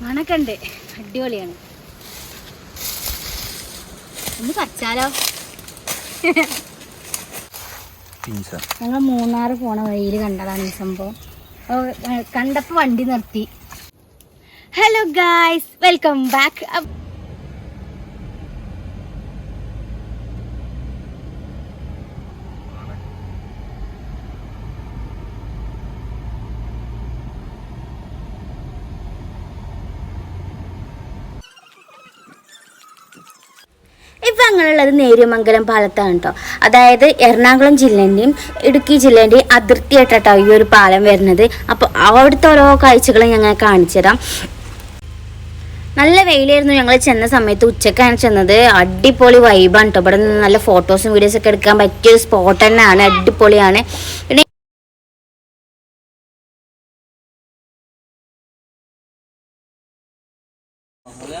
മണക്കണ്ട്. അടിപൊളിയാണ്. ഒന്ന് പച്ചാലോ ഞങ്ങൾ മൂന്നാറ് പോണ വഴിയിൽ കണ്ടതാണ് ഈ സംഭവം. കണ്ടപ്പോൾ കണ്ടപ്പോ വണ്ടി നിർത്തി. ഹലോ ഗായ്സ് വെൽക്കം ബാക്ക് ഇപ്പം അങ്ങനെയുള്ളത് നേര്യമംഗലം പാലത്താണ് കേട്ടോ അതായത് എറണാകുളം ജില്ലേന്റെയും ഇടുക്കി ജില്ലേന്റെയും അതിർത്തിയായിട്ടോ ഈ ഒരു പാലം വരുന്നത്. അപ്പോൾ അവിടുത്തെ ഓരോ കാഴ്ചകളും ഞങ്ങൾ കാണിച്ചു തരാം. നല്ല വെയിലായിരുന്നു ഞങ്ങൾ ചെന്ന സമയത്ത് ഉച്ചക്കാണ് ചെന്നത്. അടിപൊളി വൈബാണ് കേട്ടോ ഇവിടെ നിന്ന് നല്ല ഫോട്ടോസും വീഡിയോസും ഒക്കെ എടുക്കാൻ പറ്റിയ ഒരു സ്പോട്ട് തന്നെയാണ്. അടിപൊളിയാണ്. പിന്നെ മോളെ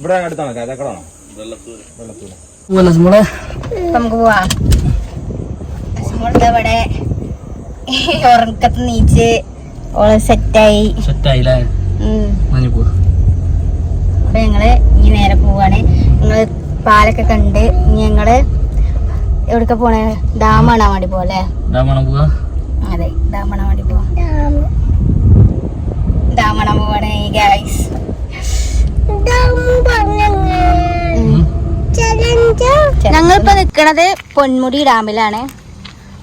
ഇവിടെ അടുത്താണ് കാതക്കടാണോ വെള്ളത്തൂര്. വെള്ളത്തൂര്. നമുക്ക് പോവാം. ഇവിടെ ഉറക്കത്ത് നീച്ച് ഓൾ സെറ്റായി. സെറ്റായില്ലേ? മഞ്ഞപ്പൂ അപ്പൊ ഞങ്ങൾ ഈ നേരെ പോവാണ്. ഞങ്ങൾ പാലൊക്കെ കണ്ട് ഞങ്ങൾ എവിടക്ക പോണേ? ഡാം കാണാൻ വേണ്ടി പോലെ ഡാമാണ് പോവാ? അതെ ഡാം കാണാൻ വേണ്ടി പോവാ ഡാം കാണാൻ പോവാണ് ഗൈസ് ഞങ്ങളിപ്പോ നിക്കണത് പൊന്മുടി ഡാമിലാണ്.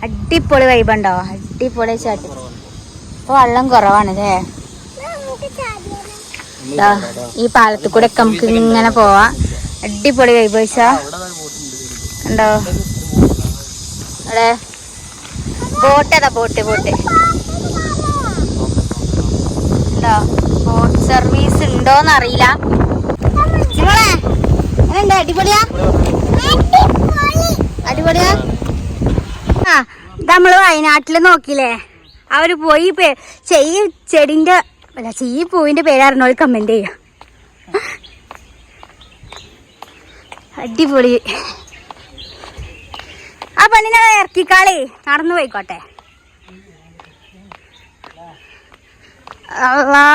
അടിപൊളി വൈബുണ്ടോ അടിപൊളി ചാട്ടി ഇപ്പൊ വെള്ളം കുറവാണ് അല്ലേ ഈ പാലത്തിൽ കൂടെ ഒക്കെ നമുക്ക് ഇങ്ങനെ പോവാ. അടിപൊളി വൈബ് വെച്ചാ ഉണ്ടോ അവിടെ ബോട്ട് ഏതാ? ബോട്ട് ബോട്ട് ഉണ്ടോ ബോട്ട് സർവീസ് ഉണ്ടോന്നറിയില്ല. നിങ്ങളെ അടിപൊളിയാ? അടിപൊളിയാ? ആ നമ്മൾ നമ്മൾ വയനാട്ടിൽ നോക്കിയില്ലേ? അവർ പോയി ചെയ് ചെടിന്റെ അല്ല ചെയ്യി പൂവിന്റെ പേര് അറിഞ്ഞോളി കമന്റ് ചെയ്യാം. അടിപൊളി. ആ പെണ്ണിനെ ഇറക്കിക്കാളേ. നടന്നു പോയിക്കോട്ടെ. അല്ലാ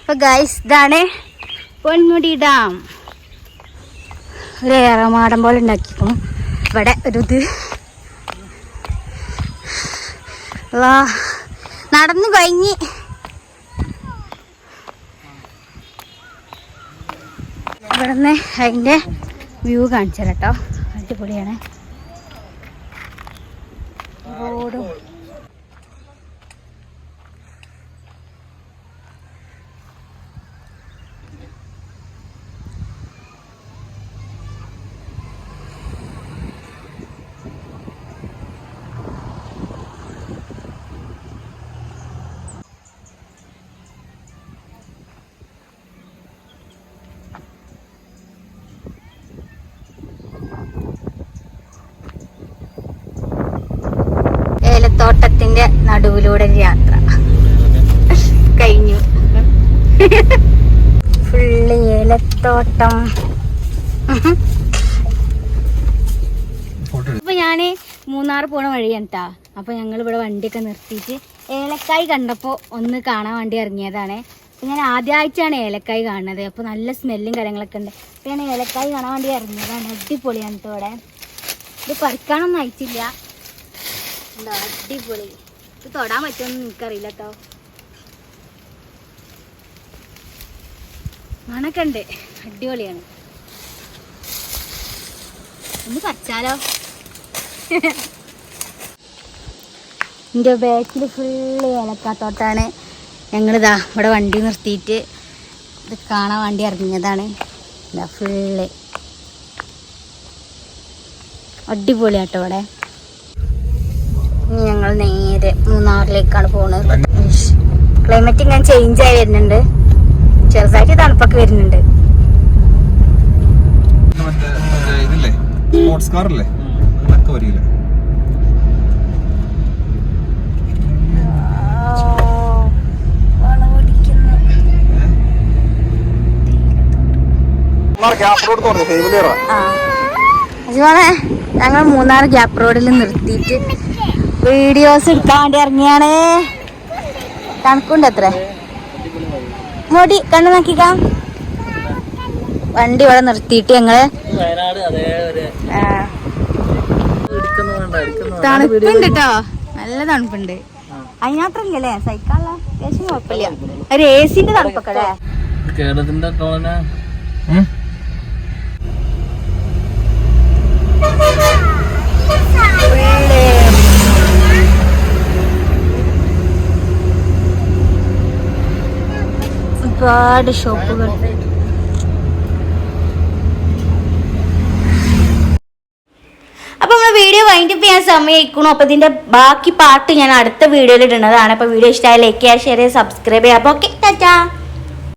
അപ്പൊ ഗൈസ് ഇതാണ് പൊന്മുടി ഡാം ഒരു ഏറമാടം പോലെ ഉണ്ടാക്കിക്കും ഇവിടെ ഒരു ഇത് വാ നടന്നു കഴിഞ്ഞ്. ഇവിടുന്ന് അതിന്റെ വ്യൂ കാണിച്ചു തരാം കേട്ടോ. അടിപൊളിയാണ്. റോഡും ഏലത്തോട്ടത്തിന്റെ നടുവിലൂടെ യാത്ര. കഴിഞ്ഞു. ഫുള്ള് ഏലത്തോട്ടം. അപ്പൊ ഞാൻ മൂന്നാർ പോണ വഴിയാണ് ട്ടാ. അപ്പൊ ഞങ്ങൾ ഇവിടെ വണ്ടിയൊക്കെ നിർത്തിയിട്ട് ഏലക്കായ് കണ്ടപ്പോ ഒന്ന് കാണാൻ വേണ്ടി ഇറങ്ങിയതാണ്. ഞാൻ ആദ്യമായിട്ടാണ് ഏലക്കായ് കാണുന്നത്. അപ്പൊ നല്ല സ്മെല്ലും കാര്യങ്ങളൊക്കെ ഉണ്ട്. അപ്പൊ ഞാൻ ഏലക്കായ് കാണാൻ വേണ്ടി ഇറങ്ങിയതാണ്. അടിപൊളിയാണ് കേട്ടോ ഇവിടെ. ഇത് പറിക്കാനൊന്നും അയച്ചില്ല എന്താ അടിപൊളി. ഇത് തൊടാൻ പറ്റുമെന്ന് എനിക്കറിയില്ല കേട്ടോ മണക്കണ്ട് അടിപൊളിയാണ്. ഒന്ന് പറിച്ചാലോ? എന്റെ ബാക്കിൽ ഫുള്ള് ഏലക്കാത്തോട്ടാണ്. ഞങ്ങളിതാ ഇവിടെ വണ്ടി നിർത്തിയിട്ട് ഇത് കാണാൻ വേണ്ടി ഇറങ്ങിയതാണ്. ഇതാ ഫുള്ള് അടിപൊളിയാട്ടോ ഇവിടെ. ഇനി ഞങ്ങൾ നേരെ മൂന്നാറിലേക്കാണ് പോണത്. ക്ലൈമറ്റ് ഇങ്ങനെ ചേഞ്ച് ആയി വരുന്നുണ്ട്. ചെറുതായിട്ട് തണുപ്പൊക്കെ വരുന്നുണ്ട്. സ്പോർട്സ് കാർ അല്ലേ അതൊക്കെ വരില്ല? ഞങ്ങൾ മൂന്നാർ ഗ്യാപ്പ് റോഡിൽ നിർത്തിയിട്ട് വീഡിയോസ് എടുക്കാൻ വേണ്ടി ഇറങ്ങിയാണ്. കണക്കുണ്ട് എത്ര മോടി കണ്ണു നോക്കിക്കാം. വണ്ടി ഇവിടെ നിർത്തിയിട്ട് ഞങ്ങൾ തണുപ്പുണ്ട് കേട്ടോ നല്ല തണുപ്പുണ്ട്. അതിനാത്രല്ലേ സൈക്കാള അത്യാവശ്യം കുഴപ്പമില്ല. ഒരു എ സിന്റെ തണുപ്പൊക്കെ കേരളത്തിന്റെ ഒരുപാട് ഷോപ്പുകൾ. അപ്പോൾ നമ്മൾ വീഡിയോ വൈൻഡപ്പ് ചെയ്യാൻ സമയമായിക്കണു അപ്പൊ ഇതിന്റെ ബാക്കി പാട്ട് ഞാൻ അടുത്ത വീഡിയോയിൽ ഇടുന്നതാണ്. അപ്പൊ വീഡിയോ ഇഷ്ടമായ ലൈക്ക് ചെയ്യുക ഷെയർ ചെയ്യുക സബ്സ്ക്രൈബ് ചെയ്യുക. അപ്പൊ ഓക്കെ ടാറ്റാ